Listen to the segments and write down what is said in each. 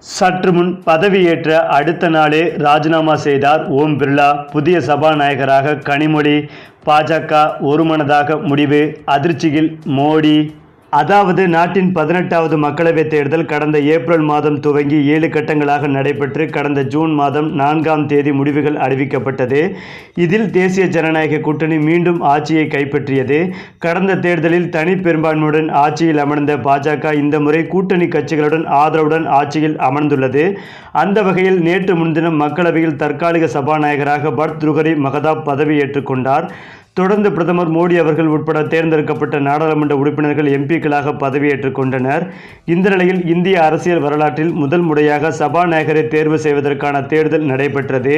சற்று முன் பதவியேற்ற அடுத்த நாளே ராஜினாமா செய்தார் ஓம் பிர்லா. புதிய சபாநாயகராக கனிமொழி பாஜக ஒருமனதாக முடிவு அதிர்ச்சியில் மோடி. அதாவது நாட்டின் பதினெட்டாவது மக்களவைத் தேர்தல் கடந்த ஏப்ரல் மாதம் துவங்கி ஏழு கட்டங்களாக நடைபெற்று கடந்த ஜூன் மாதம் நான்காம் தேதி முடிவுகள் அறிவிக்கப்பட்டது. இதில் தேசிய ஜனநாயக கூட்டணி மீண்டும் ஆட்சியை கைப்பற்றியது. கடந்த தேர்தலில் தனி பெரும்பான்மையுடன் ஆட்சியில் அமர்ந்த பாஜக இந்த முறை கூட்டணி கட்சிகளுடன் ஆதரவுடன் ஆட்சியில் அமர்ந்துள்ளது. அந்த வகையில் நேற்று முன்தினம் மக்களவையில் தற்காலிக சபாநாயகராக பர்த் துருகரி மகதாப் பதவியேற்றுக் கொண்டார். தொடர்ந்து பிரதமர் மோடி அவர்கள் உட்பட தேர்ந்தெடுக்கப்பட்ட நாடாளுமன்ற உறுப்பினர்கள் எம்பிக்களாக பதவியேற்றுக் கொண்டனர். இந்த நிலையில் இந்திய அரசியல் வரலாற்றில் முதல் முறையாக சபாநாயகரை தேர்வு செய்வதற்கான தேர்தல் நடைபெற்றது.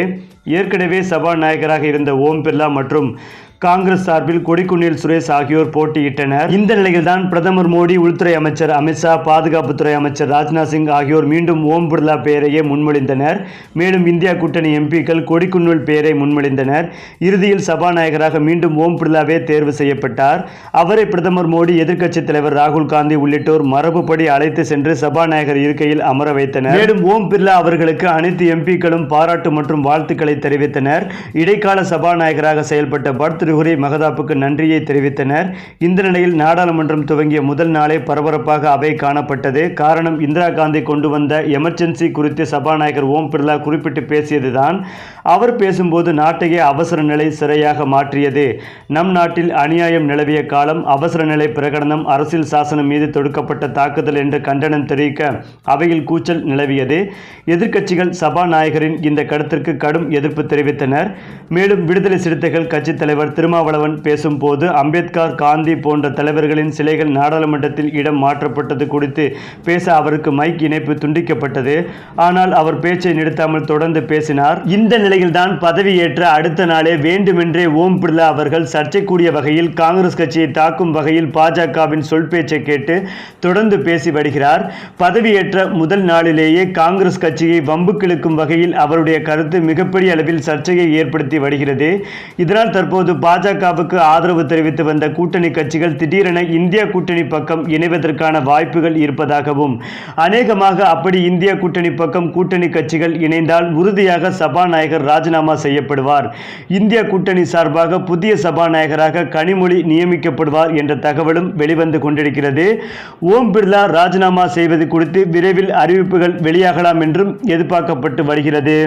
ஏற்கனவே சபாநாயகராக இருந்த ஓம் பிர்லா மற்றும் காங்கிரஸ் சார்பில் கொடிக்குன்னில் சுரேஷ் ஆகியோர் போட்டியிட்டனர். இந்த நிலையில்தான் பிரதமர் மோடி உள்துறை அமைச்சர் அமித்ஷா பாதுகாப்புத்துறை அமைச்சர் ராஜ்நாத் சிங் ஆகியோர் மீண்டும் ஓம் பிர்லா பெயரையே முன்மொழிந்தனர். மேலும் இந்தியா கூட்டணி எம்பிக்கள் கொடிக்குன்னில் பெயரை முன்மொழிந்தனர். இறுதியில் சபாநாயகராக மீண்டும் ஓம் பிர்லாவே தேர்வு செய்யப்பட்டார். அவரை பிரதமர் மோடி எதிர்க்கட்சித் தலைவர் ராகுல் காந்தி உள்ளிட்டோர் மரபுப்படி அழைத்து சென்று சபாநாயகர் இருக்கையில் அமர வைத்தனர். மேலும் ஓம் பிர்லா அவர்களுக்கு அனைத்து எம்பிக்களும் பாராட்டு மற்றும் வாழ்த்துக்களை தெரிவித்தனர். இடைக்கால சபாநாயகராக செயல்பட்ட பர்த் ருஹுரி மகதாப்புக்கு நன்றியை தெரிவித்தனர். இந்த நிலையில் நாடாளுமன்றம் துவங்கிய முதல் நாளே பரபரப்பாக அவை காணப்பட்டது. காரணம் இந்திரா காந்தி கொண்டு வந்த எமர்ஜென்சி குறித்து சபாநாயகர் ஓம் பிர்லா குறிப்பிட்டு பேசியதுதான். அவர் பேசும்போது நாட்டையே அவசர நிலை சிறையாக மாற்றியது. நம் நாட்டில் அநியாயம் நிலவிய காலம் அவசர நிலை பிரகடனம் அரசியல் சாசனம் மீது தொடுக்கப்பட்ட தாக்குதல் என்று கண்டனம் தெரிவிக்க அவையில் கூச்சல் நிலவியது. எதிர்க்கட்சிகள் சபாநாயகரின் இந்த கருத்திற்கு கடும் எதிர்ப்பு தெரிவித்தனர். மேலும் விடுதலை சிறுத்தைகள் கட்சித் தலைவர் திருமாவளவன் பேசும்போது அம்பேத்கர் காந்தி போன்ற தலைவர்களின் சிலைகள் நாடாளுமன்றத்தில் இடம் மாற்றப்பட்டது குறித்து பேச அவருக்கு மைக் இணைப்பு துண்டிக்கப்பட்டது. ஆனால் அவர் பேச்சை நிறுத்தாமல் தொடர்ந்து பேசினார். இந்த நிலையில்தான் பதவியேற்ற அடுத்த நாளே வேண்டுமென்றே ஓம் பிர்லா அவர்கள் சர்ச்சைக்கூடிய வகையில் காங்கிரஸ் கட்சியை தாக்கும் வகையில் பாஜகவின் சொல் பேச்சை கேட்டு தொடர்ந்து பேசி வருகிறார். பதவியேற்ற முதல் நாளிலேயே காங்கிரஸ் கட்சியை வம்புக்கிழக்கும் வகையில் அவருடைய கருத்து மிகப்பெரிய அளவில் சர்ச்சையை ஏற்படுத்தி வருகிறது. இதனால் தற்போது பாஜகவுக்கு ஆதரவு தெரிவித்து வந்த கூட்டணி கட்சிகள் திடீரென இந்திய கூட்டணி பக்கம் இணைவதற்கான வாய்ப்புகள் இருப்பதாகவும் அநேகமாக அப்படி இந்திய கூட்டணி பக்கம் கூட்டணி கட்சிகள் இணைந்தால் உறுதியாக சபாநாயகர் ராஜினாமா செய்யப்படுவார். இந்திய கூட்டணி சார்பாக புதிய சபாநாயகராக கனிமொழி நியமிக்கப்படுவார் என்ற தகவலும் வெளிவந்து கொண்டிருக்கிறது. ஓம் பிர்லா ராஜினாமா செய்வது குறித்து விரைவில் அறிவிப்புகள் வெளியாகலாம் என்றும் எதிர்பார்க்கப்பட்டு வருகிறது.